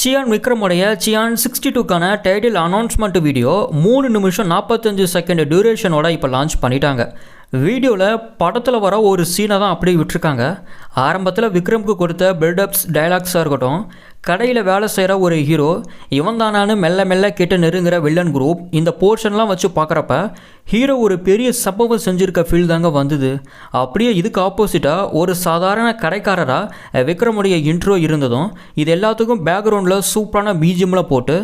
Cyan விக்ரமுடைய Chiyaan sixty டூக்கான title announcement video மூணு நிமிஷம் நாற்பத்தஞ்சு செகண்ட் டியூரேஷனோட இப்போ லான்ச் பண்ணிட்டாங்க. வீடியோவில் படத்தில் வர ஒரு சீனை தான் அப்படியே விட்டுருக்காங்க. ஆரம்பத்தில் விக்ரம்க்கு கொடுத்த பில்டப்ஸ் டைலாக்ஸாக இருக்கட்டும் கடையில் வேலை செய்கிற ஒரு ஹீரோ இவன் தானான்னு மெல்ல மெல்ல கிட்ட நெருங்குற வில்லன் குரூப் இந்த போர்ஷன்லாம் வச்சு பார்க்குறப்ப ஹீரோ ஒரு பெரிய சம்பவம் செஞ்சுருக்க ஃபீல் தாங்க வந்தது. அப்படியே இதுக்கு ஆப்போசிட்டாக ஒரு சாதாரண கடைக்காரராக விக்ரமுடைய இன்ட்ரோ இருந்ததும் இது எல்லாத்துக்கும் பேக்ரவுண்டில் சூப்பரான பீஜியமில் போட்டு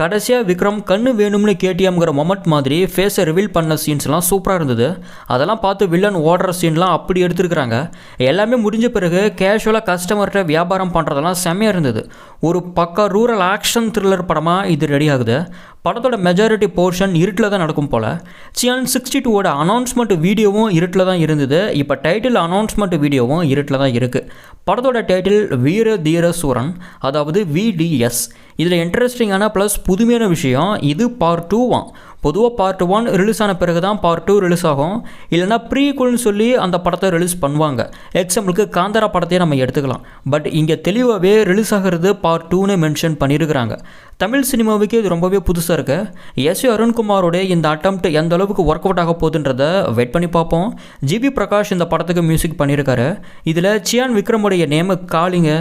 கடைசியாக விக்ரம் கண்ணு வேணும்னு கேடிஎம்ங்கிற மொமெண்ட் மாதிரி ஃபேஸை ரிவீல் பண்ண சீன்ஸ்லாம் சூப்பராக இருந்தது. அதெல்லாம் பார்த்து வில்லன் ஓடுற சீன்லாம் அப்படி எடுத்துருக்குறாங்க. எல்லாமே முடிஞ்ச பிறகு கேஷுவலாக கஸ்டமர்கிட்ட வியாபாரம் பண்ணுறதெல்லாம் செம்மையாக இருந்தது. ஒரு பக்கா ரூரல் ஆக்ஷன் த்ரில்லர் படமாக இது ரெடி ஆகுது. படத்தோட மெஜாரிட்டி போர்ஷன் இருட்டில் தான் நடக்கும் போல். சியான் சிக்ஸ்டி டூவோட அனௌன்ஸ்மெண்ட் வீடியோவும் இருட்டில் தான் இருந்தது. இப்போ டைட்டில் அனௌன்ஸ்மெண்ட் வீடியோவும் இருட்டில் தான் இருக்குது படத்தோட டைட்டில் வீர தீர சூரன் அதாவது விடிஎஸ் இதில் இன்ட்ரெஸ்டிங்கான ப்ளஸ் புதுமையான விஷயம் இது பார்ட் டூவான் பொதுவாக பார்ட் ஒன் ரிலீஸ் ஆன பிறகு தான் பார்ட் டூ ரிலீஸ் ஆகும் இல்லைனா ப்ரீக்குள்னு சொல்லி அந்த படத்தை ரிலீஸ் பண்ணுவாங்க. எக்ஸாம்பிளுக்கு காந்தாரா படத்தையே நம்ம எடுத்துக்கலாம். பட் இங்கே தெளிவாகவே ரிலீஸ் ஆகிறது பார்ட் டூன்னு மென்ஷன் பண்ணியிருக்கிறாங்க தமிழ் சினிமாவுக்கு இது ரொம்பவே புதுசாக இருக்கு. எஸ் அருண்குமாரோட இந்த அட்டம்ப்ட் எந்த அளவுக்கு ஒர்க் அவுட் ஆக போகுதுன்றத வெயிட் பண்ணி பார்ப்போம். ஜிபி பிரகாஷ் இந்த படத்துக்கு மியூசிக் பண்ணியிருக்காரு. இதில் சியான் விக்ரமுடைய நேமு காலிங்க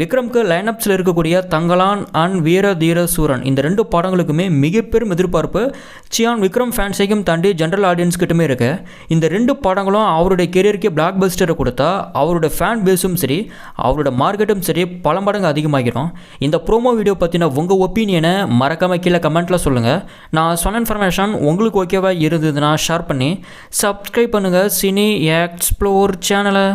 விக்ரம்க்கு லைனப்ஸில் இருக்கக்கூடிய தங்கலான் அண்ட் வீர தீர சூரன் இந்த ரெண்டு படங்களுக்குமே மிகப்பெரும் எதிர்பார்ப்பு சியான் விக்ரம் ஃபேன்ஸையும் தாண்டி ஜென்ரல் ஆடியன்ஸ் கிட்டமே இருக்கு. இந்த ரெண்டு படங்களும் அவருடைய கெரியருக்கு பிளாக் பஸ்டரை கொடுத்தா அவரோட ஃபேன் பேஸும் சரி அவரோட மார்க்கெட்டும் சரி பல மடங்கு அதிகமாகிடும். இந்த ப்ரோமோ வீடியோ பற்றின உங்கள் ஒப்பி மறக்காம கீழே கமெண்ட்டில் சொல்லுங்கள் நான் சொன்ன இன்ஃபர்மேஷன் உங்களுக்கு ஓகேவாக இருந்ததுன்னா ஷேர் பண்ணி சப்ஸ்கிரைப் பண்ணுங்கள் சினி எக்ஸ்ப்ளோர் சேனலை